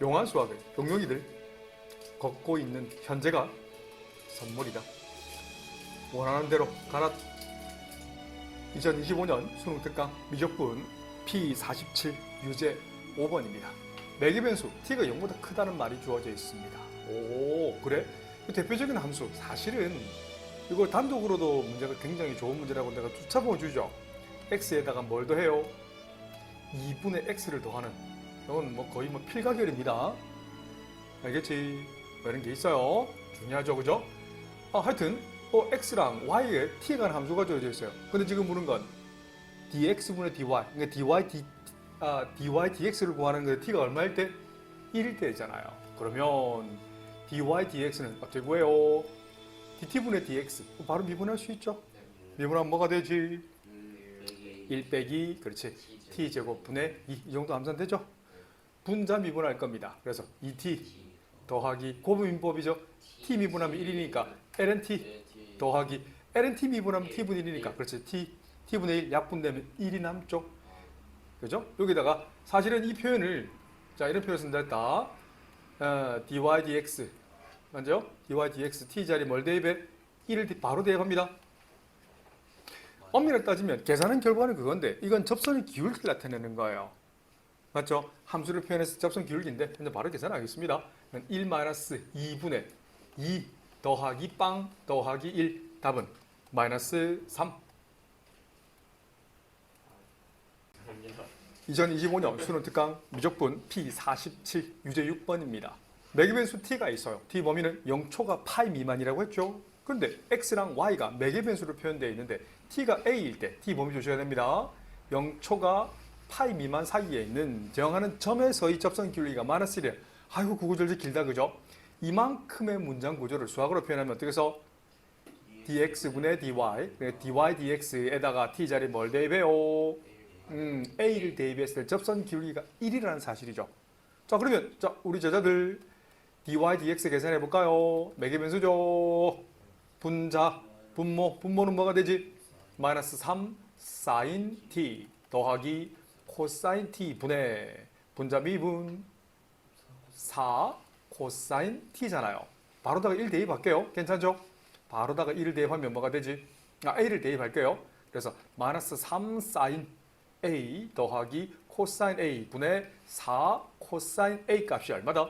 용한 수학의 용용이들 걷고 있는 현재가 선물이다. 원하는 대로 가라. 2025년 수능 특강 미적분 P47 유제 5번입니다. 매개 변수 t가 0보다 크다는 말이 주어져 있습니다. 오 그래? 그 대표적인 함수 사실은 이거 단독으로도 문제가 굉장히 좋은 문제라고 내가 쫓아보면 주죠. x에다가 뭘 더해요? 2분의 x를 더하는 이건 뭐 거의 뭐 필가결입니다. 알겠지? 뭐 이런 게 있어요. 중요하죠, 그죠? 아, 하여튼 어, x랑 y에 t가 는 함수가 주어져 있어요. 근데 지금 물은 건 dx분의 dy, 그러니까 dy, d, 아, dy dx를 구하는 게 t가 얼마일 때? 1일 때잖아요. 그러면 dy dx는 어떻게 구해요? dt분의 dx. 바로 미분할 수 있죠? 미분하면 뭐가 되지? 1 빼기, 그렇지. t제곱분의 2. 이 정도 함수는 되죠? 분자 미분할 겁니다. 그래서 2t 더하기 고분민법이죠. t 미분하면 1이니까 ln-t 더하기 ln-t 미분하면 t분의 1이니까 그렇지. t, t분의 1 약분되면 1이 남죠. 그죠? 여기다가 사실은 이 표현을 자 이런 표현을 쓴다 했다. 어, dy dx 맞죠? dy dx t 자리 뭘 대입해? 1을 바로 대입합니다. 엄밀히 따지면 계산은 결과는 그건데 이건 접선의 기울기를 나타내는 거예요. 맞죠? 함수를 표현해서 접선 기울기인데 근데 바로 계산하겠습니다. 1 마이너스 2분의 2 더하기 빵 더하기 1 답은 마이너스 3 2025년 수능 특강 미적분 P47 유제 6번입니다. 매개변수 t가 있어요. t 범위는 0초가 파이 미만이라고 했죠. 그런데 x랑 y가 매개변수로 표현되어 있는데 t가 a일 때 t 범위 조셔야 됩니다. 0초가 파이 미만 사이에 있는 정하는 점에서의 접선 기울기가 마이너스 1이에요. 아이고 구구절절 길다 그죠? 이만큼의 문장 구조를 수학으로 표현하면 어떻게 해서 dx분의 dy, dy dx에다가 t 자리 뭘 대입해요? 음, a를 대입했을 때 접선 기울기가 1이라는 사실이죠. 자 그러면 자 우리 제자들 dy dx 계산해 볼까요? 매개 변수죠. 분자, 분모, 분모는 뭐가 되지? 마이너스 3 사인 t 더하기 코사인 t 분의 분자 미분 4 코사인 t잖아요. 바로다가 1 대입할게요. 괜찮죠? 바로다가 1을 대입하면 뭐가 되지? 아, a를 대입할게요. 그래서 마이너스 3 사인 a 더하기 코사인 a 분의 4 코사인 a 값이 얼마다?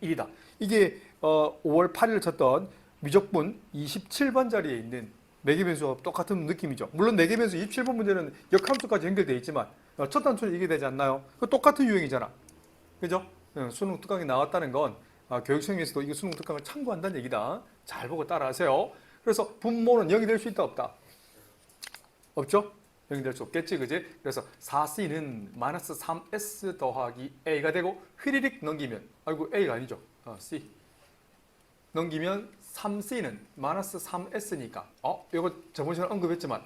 1이다. 이게 어, 5월 8일 쳤던 미적분 27번 자리에 있는 매개 변수와 똑같은 느낌이죠. 물론 매개 변수 27번 문제는 역함수까지 연결되어 있지만 어, 첫 단추는 이게 되지 않나요? 그 똑같은 유형이잖아. 그죠? 어, 수능 특강이 나왔다는 건 아, 교육청에서도 이거 수능 특강을 참고한다는 얘기다. 잘 보고 따라하세요. 그래서 분모는 0이 될 수 있다 없다? 없죠? 0이 될 수 없겠지 그지? 그래서 4c는 마이너스 3s 더하기 a가 되고 휘리릭 넘기면 아이고 a가 아니죠. 어, c 넘기면 3c는 마이너스 3s니까 어? 이거 저번 시간에 언급했지만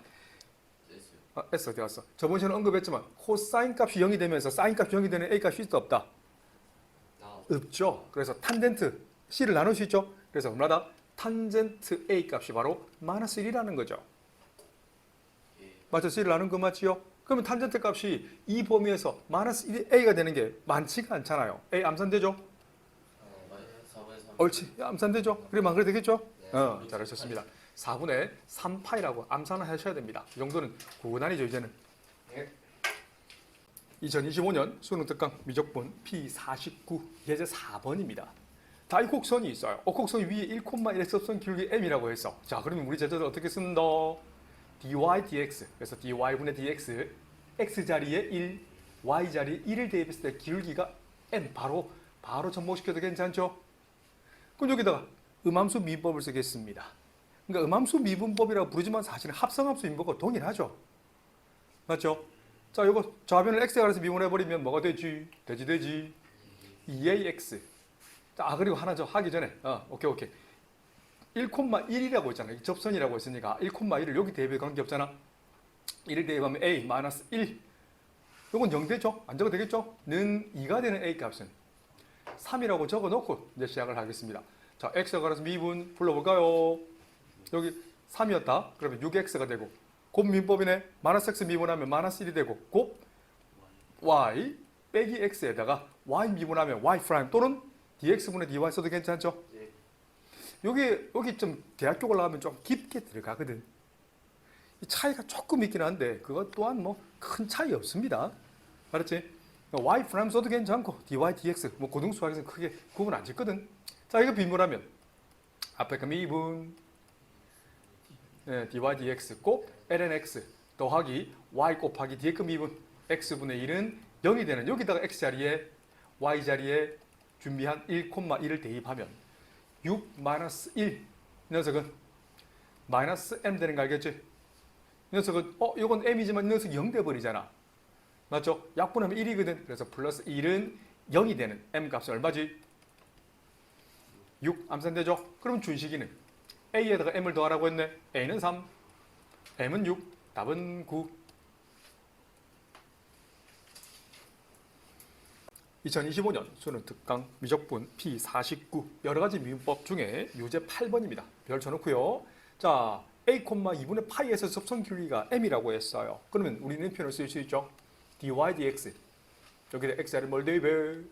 아, S 어디 갔어? 저번 시간에 언급했지만 코사인 값이 0이 되면서 사인 값이 0이 되는 A 값이 있다 없다? 없죠. 그래서 탄젠트 C를 나눌 수 있죠. 그래서 얼마다? 탄젠트 A 값이 바로 마이너스 1이라는 거죠. 맞죠? C를 나눈 거 맞지요? 그러면 탄젠트 값이 이 범위에서 마이너스 1 A가 되는 게 많지가 않잖아요. A 암산되죠? 옳지. 암산되죠? 그러면 안 그래 되겠죠? 어, 잘하셨습니다. 4분의 3파이라고 암산을 하셔야 됩니다. 이 정도는 구간이죠, 이제는. 2025년 수능 특강 미적분 P49 예제 4번입니다. 다이곡선이 있어요. 어곡선이 위에 1,1의 접선 기울기 m이라고 했어. 자, 그러면 우리 제자들 어떻게 쓴다? dy dx. 그래서 dy분의 dx x 자리에 1, y 자리에 1을 대입했을 때 기울기가 m 바로 바로 접목시켜도 괜찮죠? 그럼 여기다가 음함수 미분법을 쓰겠습니다. 그러니까 음함수 미분법이라고 부르지만 사실은 합성함수 미분법과 동일하죠. 맞죠? 자, 이거 좌변을 x에 가려서 미분해버리면 뭐가 되지? 되지, 되지. 2ax. 자, 아, 그리고 하나 더 하기 전에. 어, 오케이, 오케이. 1,1이라고 있잖아. 접선이라고 했으니까 1,1을 여기 대입에 관계 없잖아. 1을 대입하면 a 마이너스 1. 이건 0 되죠? 안 적어도 되겠죠? 는 2가 되는 a 값은 3이라고 적어놓고 이제 시작을 하겠습니다. 자, x가 가려서 미분 불러볼까요? 여기 3이었다. 그러면 6x가 되고 곱 민법이네. 마이너스 x 미분하면 마이너스 1이 되고 곱 y 빼기 x에다가 y 미분하면 y 프라임 또는 dx분의 dy 써도 괜찮죠? 예. 여기 여기 좀 대학교 올라가면 좀 깊게 들어가거든. 이 차이가 조금 있긴 한데 그것 또한 뭐 큰 차이 없습니다. 알았지? y 프라임 써도 괜찮고 dy dx 뭐 고등 수학에서 크게 구분 안 짓거든. 자 이거 비문하면 앞에 그 미분 네, dy dx 꼭 ln x 더하기 y 곱하기 dx 미분 x분의 1은 0이 되는 여기다가 x 자리에 y 자리에 준비한 1,1을 대입하면 6 마이너스 1이 녀석은 마이너스 m 되는 거 알겠지? 이 녀석은 어 이건 m이지만 이 녀석이 0 돼버리잖아 맞죠? 약분하면 1이거든 그래서 플러스 1은 0이 되는 m 값은 얼마지? 6 암산되죠? 그럼 준식이는 a에다가 m을 더하라고 했네 a는 3 m은 6 답은 9 2025년 수능 특강 미적분 P49 여러 가지 미분법 중에 요제 8번입니다. 별 쳐놓고요. 자, a, 2분의 파이에서 길이가 m이라고 했어요. 그러면 우리는 표현을 쓸 수 있죠. dy dx 여기다 x자를 뭘 대입해?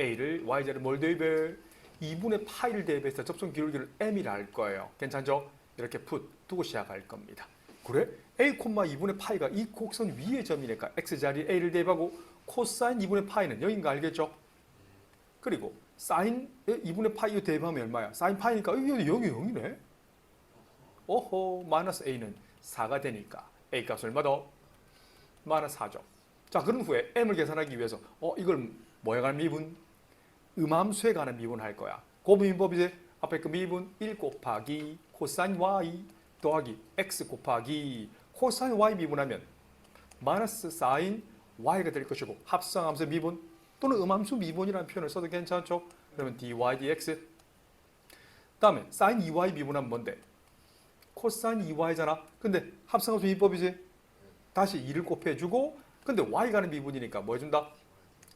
a를 y자를 뭘 대입해? 2분의 파이를 대입해서 접선 기울기를 m이라 할 거예요. 괜찮죠? 이렇게 풋 두고 시작할 겁니다. 그래? a, 2분의 파이가 이 곡선 위의 점이니까 x자리에 a를 대입하고 코사인 2분의 파이는 0인 거 알겠죠? 그리고 사인 2분의 파이 대입하면 얼마야? 사인 파이니까 여기 여기 0이네. 오호 마이너스 a는 4가 되니까 a 값 얼마 더? 마이너스 4죠. 자 그런 후에 m을 계산하기 위해서 어 이걸 뭐에 관한 미분? 음함수에 관한 미분 할 거야. 고분법이제 앞에 그 미분 1 곱하기 코사인 y 더하기 x 곱하기 코사인 y 미분하면 마이너스 사인 y가 될 것이고 합성함수 미분 또는 음함수 미분이라는 표현을 써도 괜찮죠? 그러면 dy dx 다음에 sin 2y 미분하면 뭔데? 코사인 2y잖아. 근데 합성함수 미분법이지? 다시 2를 곱해주고 근데 y 가 는 미분이니까 뭐 해준다?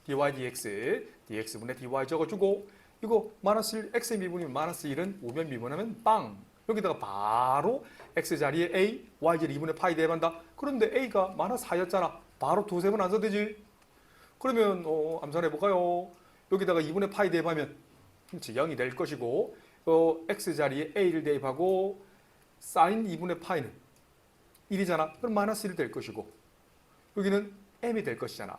Dy dx dx분의 dy 적어주고 이거 마이너스 1 x의 미분이면 마이너스 1은 우변 미분하면 빵. 여기다가 바로 x 자리에 a y 자리 2분의 파이 대입한다. 그런데 a가 마이너스 4였잖아. 바로 두세 번 안 써도 되지. 그러면 어, 암산해 볼까요? 여기다가 2분의 파이 대입하면 그렇지 0이 될 것이고 어, x 자리에 a를 대입하고 사인 2분의 파이는 1이잖아. 그럼 마이너스 1이 될 것이고 여기는 m이 될 것이잖아.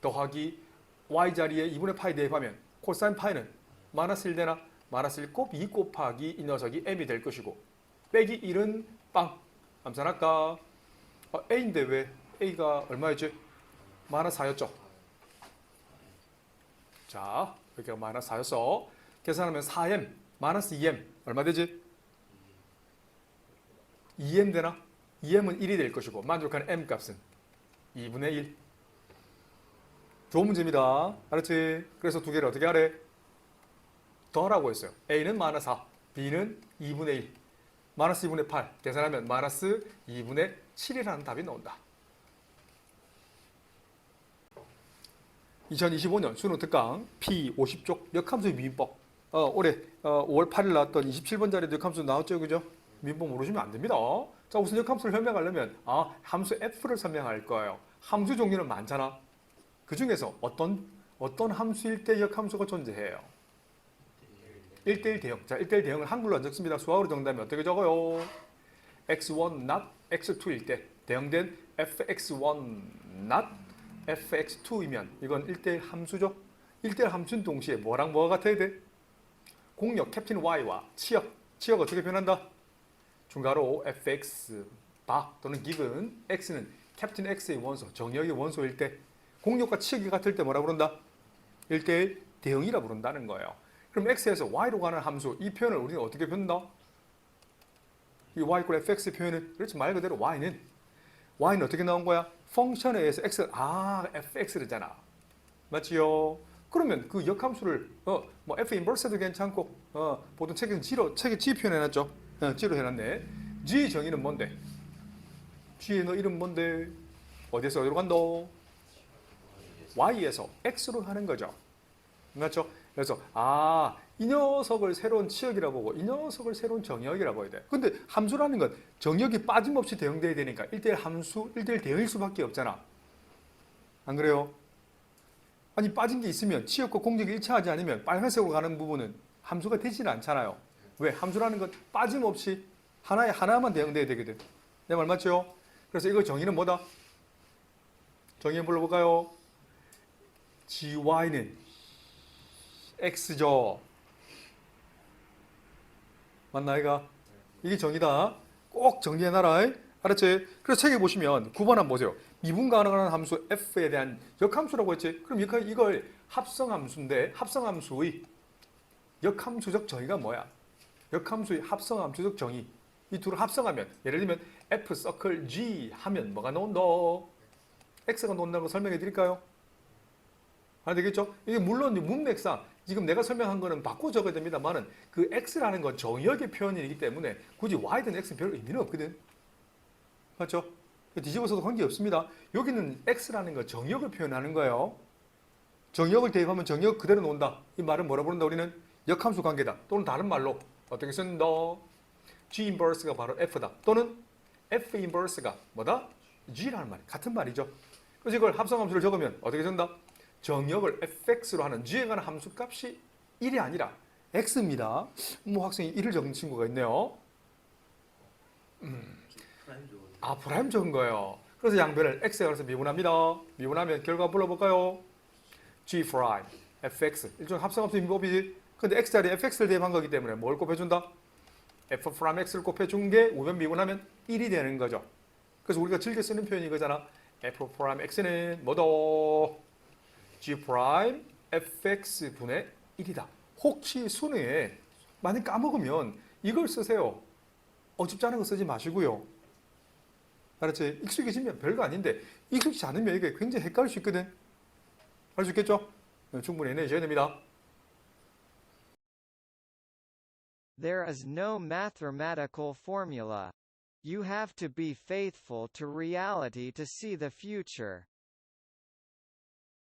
더하기 y 자리에 2분의 파이 대입하면 코사인 파이는 마이너스 1 되나? 마이너스 1곱 2 곱하기 이 녀석이 m이 될 것이고 빼기 1은 빵. 암산할까? 어, a인데 왜 a가 얼마였지? 마이너스 4였죠? 자, 여기가 마이너스 4였어. 계산하면 4m 마이너스 2m 얼마 되지? 2m 되나? 2m은 1이 될 것이고 만족하는 m 값은 2분의 1. 좋은 문제입니다. 알았지? 그래서 두 개를 어떻게 하래? 더라고 했어요. A는 마이너스 4, B는 2분의 1. 마이너스 2분의 8. 계산하면 마이너스 2분의 7이라는 답이 나온다. 2025년 수능 특강 P50쪽 역함수 미분법. 어, 올해 어, 5월 8일 나왔던 27번짜리 역함수 나왔죠, 그죠? 미분법 모르시면 안 됩니다. 자, 우선 역함수를 설명하려면 아, 함수 F를 설명할 거예요. 함수 종류는 많잖아. 그 중에서 어떤 어떤 함수일 때 역함수가 존재해요? 1대1 대형. 자, 1대1 대형을 한글로 안 적습니다. 수학으로 정답이 어떻게 적어요? x1 not x2일 때 대형된 fx1 not fx2이면 이건 1대1 함수죠. 1대1 함수는 동시에 뭐랑 뭐가 같아야 돼? 공역 캡틴 y와 치역. 치역 어떻게 표현한다? 중괄호 fx 바 또는 given x는 캡틴 x의 원소, 정역의 원소일 때 공역과 치역이 같을 때 뭐라 부른다? 1대1 대형이라 부른다는 거예요. 그럼 x에서 y로 가는 함수 이 표현을 우리는 어떻게 표현한다? 이 y 꼴 fx 표현은 그렇지 말 그대로 y는 y는 어떻게 나온 거야? 펑션에 의해서 x 아 fx잖아 맞지요? 그러면 그 역함수를 어 뭐 f 인버스도 괜찮고 어 보통 책에는 g로 책에 g 표현해놨죠? 어, g로 해놨네. g 정의는 뭔데? g의 너 이름 뭔데? 어디서 어디로 간다? Y에서 x로 하는 거죠. 맞죠? 그래서 아, 이 녀석을 새로운 치역이라 보고 이 녀석을 새로운 정역이라 보야 돼. 근데 함수라는 건 정역이 빠짐없이 대응돼야 되니까 1대1 함수, 1대1 대응일 수밖에 없잖아. 안 그래요? 아니 빠진 게 있으면 치역과 공적이 일치하지 않으면 빨간색으로 가는 부분은 함수가 되지는 않잖아요. 왜? 함수라는 건 빠짐없이 하나에 하나만 대응돼야 되거든. 내 말 맞죠? 그래서 이거 정의는 뭐다? 정의 불러볼까요? Gy는 x죠. 맞나 이가? 이게 정의다. 꼭 정리해놔라. 알았지? 그래서 책에 보시면 9번 한번 보세요. 미분 가능한 함수 f에 대한 역함수라고 했지. 그럼 이걸 합성함수인데 합성함수의 역함수적 정의가 뭐야? 역함수의 합성함수적 정의. 이 둘을 합성하면 예를 들면 f 서클 g 하면 뭐가 나온다? x가 나온다는 거 설명해 드릴까요? 안 되겠죠? 이게 물론 문맥상 지금 내가 설명한 거는 바꿔 적어야 됩니다만은 그 x라는 건 정역의 표현이기 때문에 굳이 y든 x는 별 의미는 없거든. 맞죠? 뒤집어서도 관계 없습니다. 여기는 x라는 건 정역을 표현하는 거예요. 정역을 대입하면 정역 그대로 나온다. 이 말은 뭐라 부른다? 우리는 역함수 관계다. 또는 다른 말로 어떻게 쓴다? g 인버스가 바로 f다. 또는 f 인버스가 뭐다? g라는 말. 같은 말이죠. 그래서 이걸 합성함수를 적으면 어떻게 쓴다? 정역을 fx로 하는 관한 함수 값이 1이 아니라 x입니다. 뭐 학생이 1을 적은 친구가 있네요. 적은 아, 프라임 적은 거예요. 그래서 양변을 x에 관해서 미분합니다. 미분하면 결과 불러볼까요? g 프라임 fx 일종 합성함수 인법이지. 근데 x 자리에 fx를 대입한 거기 때문에 뭘 곱해준다? f 프라임 x를 곱해준 게 우변 미분하면 1이 되는 거죠. 그래서 우리가 즐겨 쓰는 표현이 이거잖아. f 프라임 x는 뭐다? G 프라임 fx 분의 1이다. 혹시 수능에 많이 까먹으면 이걸 쓰세요. 어줍지 않은 거 쓰지 마시고요. 알았지? 익숙해지면 별거 아닌데 익숙지 않으면 이게 굉장히 헷갈릴 수 있거든. 알 수 있겠죠? 네, 충분히 해내셔야 됩니다. There is no mathematical formula. You have to be faithful to reality to see the future.